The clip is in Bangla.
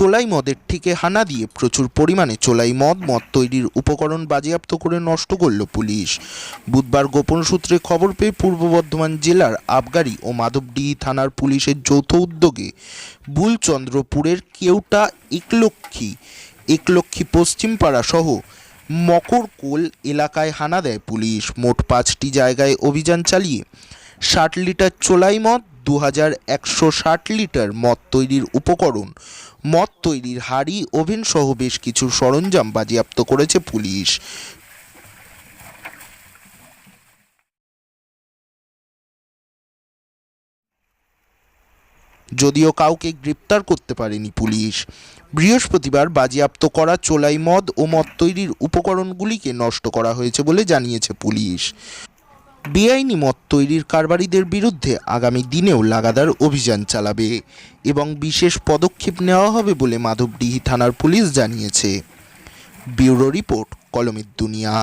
চোলাই মদের ঠিকে হানা দিয়ে প্রচুর পরিমাণে চোলাই মদ মদ তৈরির উপকরণ বাজেয়াপ্ত করে নষ্ট করল পুলিশ। বুধবার গোপন সূত্রে খবর পেয়ে পূর্ব বর্ধমান জেলার আবগারি ও মাধবডিহি থানার পুলিশের যৌথ উদ্যোগে বুলচন্দ্রপুরের কেউটা একলক্ষী একলক্ষী পশ্চিমপাড়া সহ মকরকোল এলাকায় হানা দেয় পুলিশ। মোট পাঁচটি জায়গায় অভিযান চালিয়ে ষাট লিটার চোলাই মদ দু হাজার একশো ষাট লিটার মদ তৈরির উপকরণ। মদ তৈরির হাড়ি, ওভেন সহ বেশ কিছু সরঞ্জাম বাজেয়াপ্ত করেছে পুলিশ। যদিও কাউকে গ্রেপ্তার করতে পারেনি পুলিশ। বৃহস্পতিবার বাজেয়াপ্ত করা চোলাই মদ ও মদ তৈরির উপকরণগুলিকে নষ্ট করা হয়েছে বলে জানিয়েছে পুলিশ। বেআইনি মদ তৈরির কারবারিদের বিরুদ্ধে আগামী দিনেও লাগাতার অভিযান চালাবে এবং বিশেষ পদক্ষেপ নেওয়া হবে বলে মাধবডিহি থানার পুলিশ জানিয়েছে। ব্যুরো রিপোর্ট, কলমের দুনিয়া।